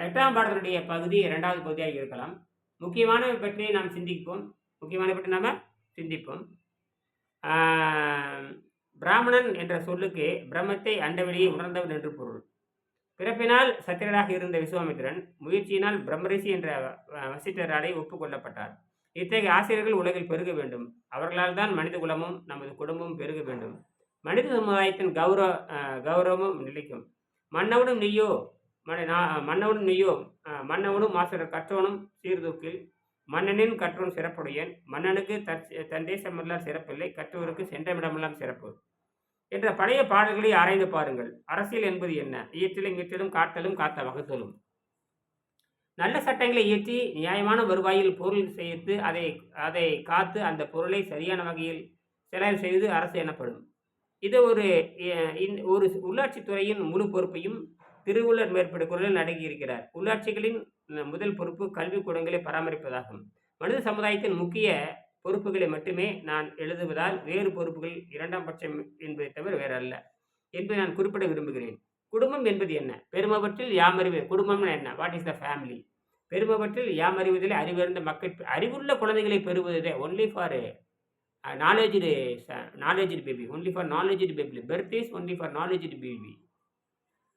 எட்டாம் பாடத்தினுடைய பகுதி இரண்டாவது பகுதியாக இருக்கலாம். முக்கியமானவை பற்றி நாம் சிந்திப்போம். முக்கியமான பற்றி நாம் சிந்திப்போம். பிராமணன் என்ற சொல்லுக்கு பிரம்மத்தை அண்டவெளியை உணர்ந்தவன் என்று பொருள். பிறப்பினால் சத்திரராக இருந்த விஸ்வாமித்திரன் முயற்சியினால் பிரம்மரிஷி என்ற அஹ், வசிட்டராலே ஒப்புக்கொள்ளப்பட்டார். இத்தகைய ஆசிரியர்கள் உலகில் பெருக வேண்டும். அவர்களால் தான் மனித குலமும் நமது குடும்பமும் பெருக வேண்டும். மனித சமுதாயத்தின் கௌரவ கௌரவமும் நிலைக்கும். மன்னவனும் நீயோ மன்ன மன்னவனும் நீயோ மன்னவனும் மாசர் கற்றவனும் சீர்தூக்கில் மன்னனின் கற்றோன் சிறப்புடையன் மன்னனுக்கு தற் தன் தேசமெல்லாம் சிறப்பில்லை கற்றவருக்கு சென்றமிடமெல்லாம் சிறப்பு. என்ற பழைய பாடல்களை ஆராய்ந்து பாருங்கள். அரசியல் என்பது என்ன? இயற்றிலும் இயற்றிலும் காத்தலும் காத்த வகுத்தலும். நல்ல சட்டங்களை இயற்றி நியாயமான வருவாயில் பொருள் சேர்த்து அதை அதை காத்து அந்த பொருளை சரியான வகையில் செலவு செய்து அரசு எனப்படும். இது ஒரு ஒரு உள்ளாட்சித்துறையின் முழு பொறுப்பையும் திருவள்ளுவர் மேற்பட்ட குரலில் அடங்கியிருக்கிறார் உள்ளாட்சிகளின் முதல் பொறுப்பு கல்விக்கூடங்களை பராமரிப்பதாகும். மனித சமுதாயத்தின் முக்கிய பொறுப்புகளை மட்டுமே நான் எழுதுவதால் வேறு பொறுப்புகள் இரண்டாம் பட்சம் என்பதை தவிர வேறு அல்ல என்பதை நான் குறிப்பிட விரும்புகிறேன். குடும்பம் என்பது என்ன? பெருமவற்றில் யாமறிவு குடும்பம்னா என்ன? வாட் இஸ் த ஃபேமிலி பெருமவற்றில் யாமறிவதில் அறிவிருந்த மக்கள் அறிவுள்ள குழந்தைகளை பெறுவதே only for knowledge knowledge baby only for knowledge baby birth is only for knowledge baby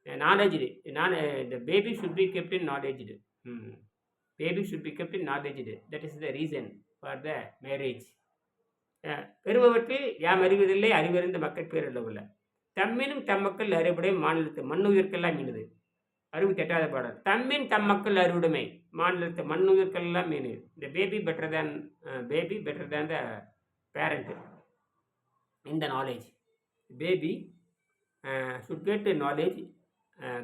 knowledge நான் the baby should be kept in knowledge baby should be kept in knowledge that is the reason for the marriage பெருமவற்றில் யாம் அறிவதில்லை அறிவறிந்த மக்கள் பேர் உள்ள. தம்மினும் தம் மக்கள் அறிவுடைய மாநிலத்து மண்ணுயிர்க்கெல்லாம் மீனுது. அறுபத்தி எட்டாவது பாடல். தம்மின் தம் மக்கள் அறிவுடைமை மாநிலத்து மண்ணுயிர்க்கெல்லாம் மீனு. Uh, இந்த baby better than baby better than the parent இந்த knowledge baby should get knowledge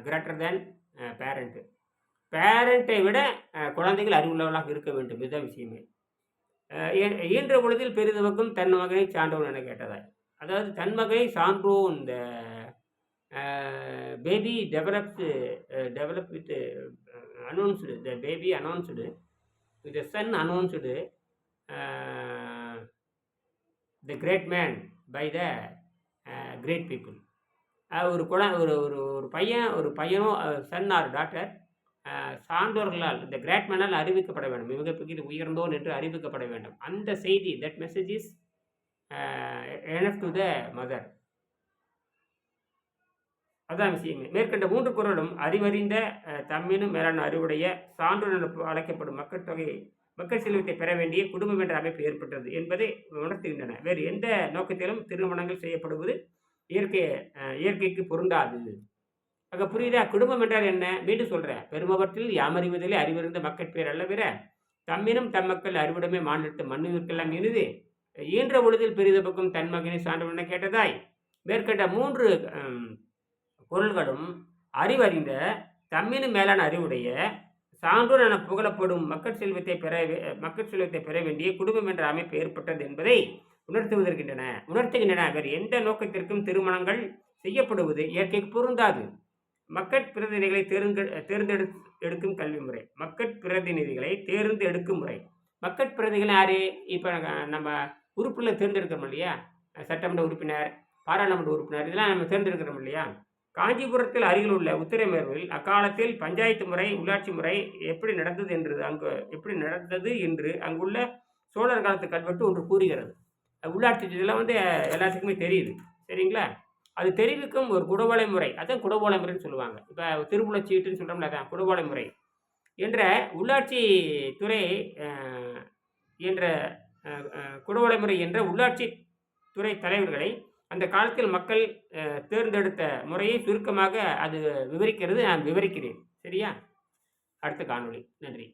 greater than parent பேரண்ட்டை விட குழந்தைகள் அறிவுள்ளவர்களாக இருக்க வேண்டும். இதுதான் விஷயமே. ஈன்ற இயன்ற பொழுதில் பெரிதவக்கும் தன் மகனை சான்றோன் என கேட்டதாய். அதாவது தன் மகனை சான்றோன் இந்த baby developed develop with announced the baby announced the son announced the great man by the great people ஒரு குழ ஒரு ஒரு ஒரு பையன் ஒரு பையனோ சன் ஆர் டாக்டர் சான்றோர்களால் இந்த கிரேட் மேனால் அறிவிக்கப்பட வேண்டும். மிகப்பெரிய உயர்ந்தோன் என்று அறிவிக்கப்பட வேண்டும். அந்த செய்தி that message is enough to the mother அதான் விஷயமே மேற்கண்ட மூன்று குரலும் அறிவறிந்த தம்மினும் மேலான அறிவுடைய சான்றுடன் அழைக்கப்படும் மக்கள் தொகை மக்கள் செல்வத்தை பெற வேண்டிய குடும்பம் என்ற அமைப்பு ஏற்பட்டது என்பதை உணர்த்துகின்றன. வேறு எந்த நோக்கத்திலும் திருமணங்கள் செய்யப்படுவது இயற்கை இயற்கைக்கு பொருந்தாது. அங்கே புரியுதா? குடும்பம் என்றால் என்ன? மீண்டும் சொல்கிறேன் பெருமவற்றில் யாமறிவதிலே அறிவிருந்த மக்கட்பேர் அல்லவிர தம்மினும் தம் மக்கள் அறிவுடைமை மாநிலத்து மண்ணுவிற்கெல்லாம் இனிது. ஈன்ற பொழுதில் பெரித பக்கம் தன் மகனை சான்றவன கேட்டதாய். மேற்கண்ட மூன்று பொருள்களும் அறிவறிந்த தம்மினும் மேலான அறிவுடைய சான்றோர் என புகழப்படும் மக்கள் செல்வத்தை பெற வே- மக்கள் செல்வத்தை பெற வேண்டிய குடும்பம் என்ற அமைப்பு ஏற்பட்டது என்பதை உணர்த்துவதற்கின்றன. உணர்த்துகின்றன. வேறு எந்த நோக்கத்திற்கும் திருமணங்கள் செய்யப்படுவது இயற்கைக்கு பொருந்தாது. மக்கட் பிரதிநிதிகளை தேர்ந்து தேர்ந்தெடு எடுக்கும் கல்வி முறை. மக்கட் பிரதிநிதிகளை தேர்ந்து எடுக்கும் முறை. மக்கட் பிரதிகள் யாரு? இப்போ நம்ம உறுப்பில் தேர்ந்தெடுக்கிறோம் இல்லையா? சட்டமன்ற உறுப்பினர் பாராளுமன்ற உறுப்பினர் இதெல்லாம் நம்ம தேர்ந்தெடுக்கிறோம் இல்லையா? காஞ்சிபுரத்தில் அருகில் உள்ள உத்திரமேர்வில் அக்காலத்தில் பஞ்சாயத்து முறை உள்ளாட்சி முறை எப்படி நடந்தது என்று அங்கு எப்படி நடந்தது என்று அங்குள்ள சோழர் காலத்து கல்வெட்டு ஒன்று கூறுகிறது. உள்ளாட்சி இதெல்லாம் வந்து எல்லாத்துக்குமே தெரியுது. சரிங்களா? அது தெரிவிக்கும் ஒரு குடவோலை முறை. அதான் குடவோலை முறைன்னு சொல்லுவாங்க. இப்போ திருப்புலச்சீட்டுன்னு சொல்கிறோம்ல அதான் குடவோலை முறை. என்ற உள்ளாட்சி துறை என்ற குடவோலை முறை என்ற உள்ளாட்சி துறை தலைவர்களை அந்த காலத்தில் மக்கள் தேர்ந்தெடுத்த முறையை சுருக்கமாக அது விவரிக்கிறது நான் விவரிக்கிறேன். சரியா? அடுத்த காணொளி. நன்றி.